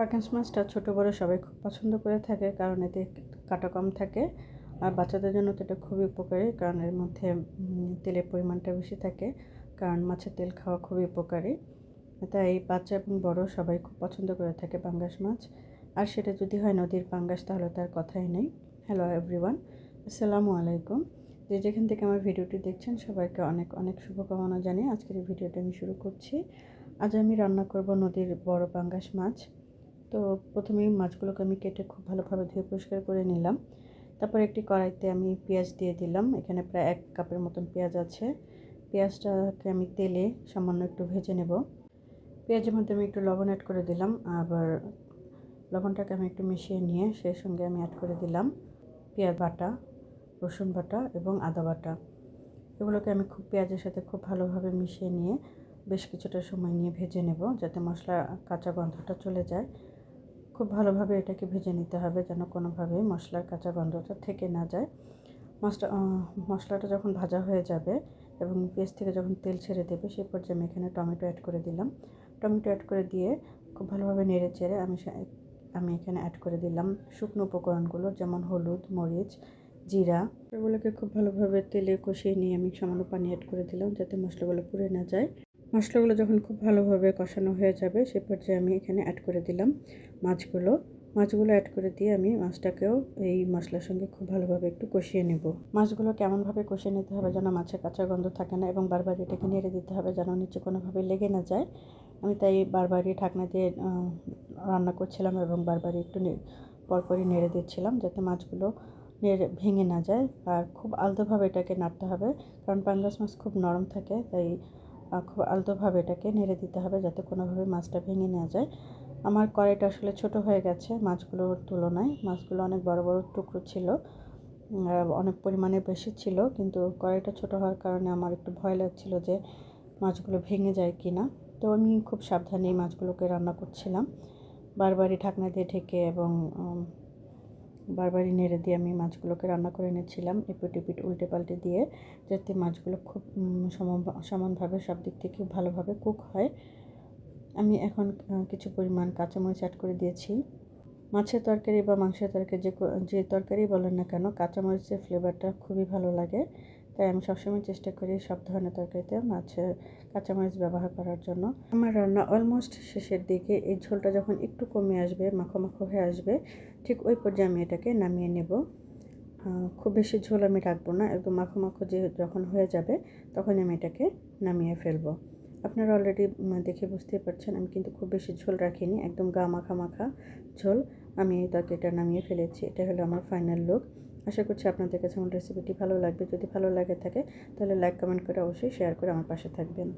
পাকাশ মাছটা ছোটো, বড়ো সবাই খুব পছন্দ করে থাকে কারণ এতে কাটা কম থাকে। আর বাচ্চাদের জন্য তো এটা খুবই উপকারী কারণ এর মধ্যে তেলের পরিমাণটা বেশি থাকে কারণ মাছের তেল খাওয়া খুবই উপকারী। তাই বাচ্চা এবং বড় সবাই খুব পছন্দ করে থাকে পাঙ্গাস মাছ। আর সেটা যদি হয় নদীর পাঙ্গাস তাহলে তার কথাই নেই। হ্যালো এভরিওয়ান আসসালামু আলাইকুম। যে যেখান থেকে আমার ভিডিওটি দেখছেন সবাইকে অনেক অনেক শুভকামনা জানিয়ে আজকের এই ভিডিওটা আমি শুরু করছি। আজ আমি রান্না করব নদীর বড় পাঙ্গাস মাছ। তো প্রথমেই মাছগুলোকে আমি কেটে খুব ভালোভাবে ধুয়ে পরিষ্কার করে নিলাম। তারপর একটি কড়াইতে আমি পেঁয়াজ দিয়ে দিলাম। এখানে প্রায় এক কাপের মতন পেঁয়াজ আছে। পেঁয়াজটাকে আমি তেলে সামান্য একটু ভেজে নেব। পেঁয়াজের মধ্যে আমি একটু লবণ অ্যাড করে দিলাম। আবার লবণটাকে আমি একটু মিশিয়ে নিয়ে সেই সঙ্গে আমি অ্যাড করে দিলাম পেঁয়াজ বাটা, রসুন বাটা এবং আদা বাটা। এগুলোকে আমি খুব পেঁয়াজের সাথে খুব ভালোভাবে মিশিয়ে নিয়ে বেশ কিছুটা সময় নিয়ে ভেজে নেব যাতে মশলা কাঁচা গন্ধটা চলে যায়। খুব ভালোভাবে এটাকে ভেজে নিতে হবে যেন কোনোভাবে মশলার কাঁচা গন্ধটা থেকে না যায়। মাছটা মশলাটা যখন ভাজা হয়ে যাবে এবং পেঁয়াজ থেকে যখন তেল ছেড়ে দেবে সেই পর্যায়ে আমি এখানে টমেটো অ্যাড করে দিলাম। টমেটো অ্যাড করে দিয়ে খুব ভালোভাবে নেড়ে চেড়ে আমি আমি এখানে অ্যাড করে দিলাম শুকনো উপকরণগুলো যেমন হলুদ, মরিচ, জিরা। এগুলোকে খুব ভালোভাবে তেলে কষিয়ে নিয়ে আমি সামান্য পানি অ্যাড করে দিলাম যাতে মশলাগুলো পুড়ে না যায়। মশলাগুলো যখন খুব ভালোভাবে কষানো হয়ে যাবে, সে পর্যায়ে আমি এখানে অ্যাড করে দিলাম মাছগুলো। মাছগুলো অ্যাড করে দিয়ে আমি মাছটাকেও এই মশলার সঙ্গে খুব ভালোভাবে একটু কষিয়ে নেব। মাছগুলো কেমনভাবে কষিয়ে নিতে হবে যেন মাছের কাঁচা গন্ধ থাকে না এবং বারবার এটাকে নেড়ে দিতে হবে যেন নিচে কোনোভাবে লেগে না যায়। আমি তাই বারবারই ঢাকনা দিয়ে রান্না করছিলাম এবং বারবারই একটু পরপরই নেড়ে দিচ্ছিলাম যাতে মাছগুলো নেড়ে ভেঙে না যায়। আর খুব আলতোভাবে এটাকে নাড়তে হবে, কারণ পাঙ্গাস মাছ খুব নরম থাকে, তাই খুব আলতোভাবে এটাকে নেড়ে দিতে হবে যাতে কোনোভাবে মাছটা ভেঙে না যায়। আমার কড়াইটা আসলে ছোট হয়ে গেছে মাছগুলোর তুলনায়। মাছগুলো অনেক বড় বড় টুকরো ছিল অনেক পরিমাণে বেশি ছিল, কিন্তু কড়াইটা ছোট হওয়ার কারণে আমার একটু ভয় লাগছিল যে মাছগুলো ভেঙে যায় কি না তো আমি খুব সাবধানে মাছগুলোকে রান্না করছিলাম। বারবারই ঢাকনা দিয়ে ঢেকে এবং বারবারই নেড়ে দিয়ে আমি মাছগুলোকে রান্না করে নিচ্ছিলাম এপিট এপিট, উল্টে পাল্টে দিয়ে, যাতে মাছগুলো খুব সমানভাবে সব দিক থেকে ভালোভাবে কুক হয়। আমি এখন কিছু পরিমাণ কাঁচামরিচ অ্যাড করে দিয়েছি। মাছের তরকারি বা মাংসের তরকারি যে যে তরকারি বলেন না কেন, কাঁচামরিচের ফ্লেভারটা খুবই ভালো লাগে। তাই আমি সবসময় চেষ্টা করি সব ধরনের তরকারিতে মাছের কাঁচামরিচ ব্যবহার করার জন্য। আমার রান্না অলমোস্ট শেষের দিকে এই ঝোলটা যখন একটু কমে আসবে, মাখো মাখো হয়ে আসবে, ঠিক ওই পর্যায়ে আমি এটাকে নামিয়ে নেব। খুব বেশি ঝোল আমি রাখব না, একদম মাখো মাখো যে যখন হয়ে যাবে তখন আমি এটাকে নামিয়ে ফেলব। আপনারা অলরেডি দেখে বুঝতেই পারছেন, আমি কিন্তু খুব বেশি ঝোল রাখিনি, একদম গা মাখা মাখা ঝোল আমি তরকারিটা নামিয়ে ফেলেছি এটা হলো আমার ফাইনাল লুক আশা করছি আপনাদের কাছে আমার রেসিপিটি ভালো লাগবে। যদি ভালো লাগে থাকে, তাহলে লাইক কমেন্ট করে অবশ্যই শেয়ার করে আমার পাশে থাকবেন।